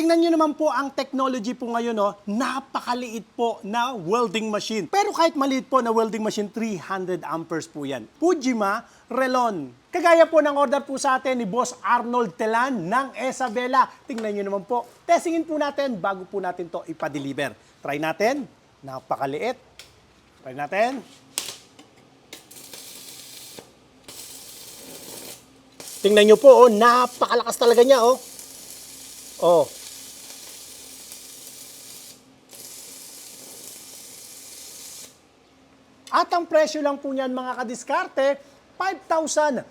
Tingnan nyo naman po ang technology po ngayon, no? napakaliit po na welding machine. Pero kahit maliit po na welding machine, 300 amperes po yan. Fujima Relon. Kagaya po ng order po sa atin ni Boss Arnold Telan ng Isabela. Tingnan nyo naman po. Testingin po natin bago po natin to ipa-deliver. Try natin. Napakaliit. Try natin. Tingnan nyo po, oh, napakalakas talaga niya, oh. Oh. At ang presyo lang po niyan mga kadiskarte, 5,500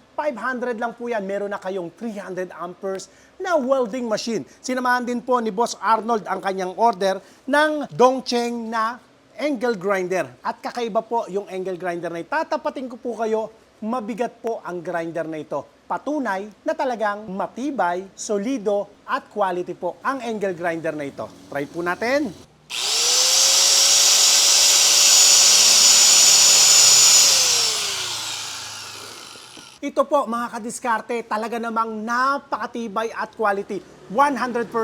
lang po yan. Meron na kayong 300 amperes na welding machine. Sinamahan din po ni Boss Arnold ang kanyang order ng Dongcheng na angle grinder. At kakaiba po yung angle grinder na ito. Tatapatin ko po kayo, mabigat po ang grinder na ito. Patunay na talagang matibay, solido at quality po ang angle grinder na ito. Try po natin. Ito po mga kadiskarte, talaga namang napakatibay at quality. 100%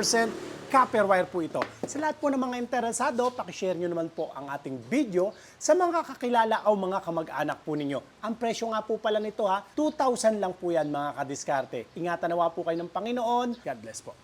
copper wire po ito. Sa lahat po ng mga interesado, pakishare nyo naman po ang ating video sa mga kakilala o mga kamag-anak po ninyo. Ang presyo nga po pala nito ha, 2,000 lang po yan mga kadiskarte. Ingatan nawa po kayo ng Panginoon. God bless po.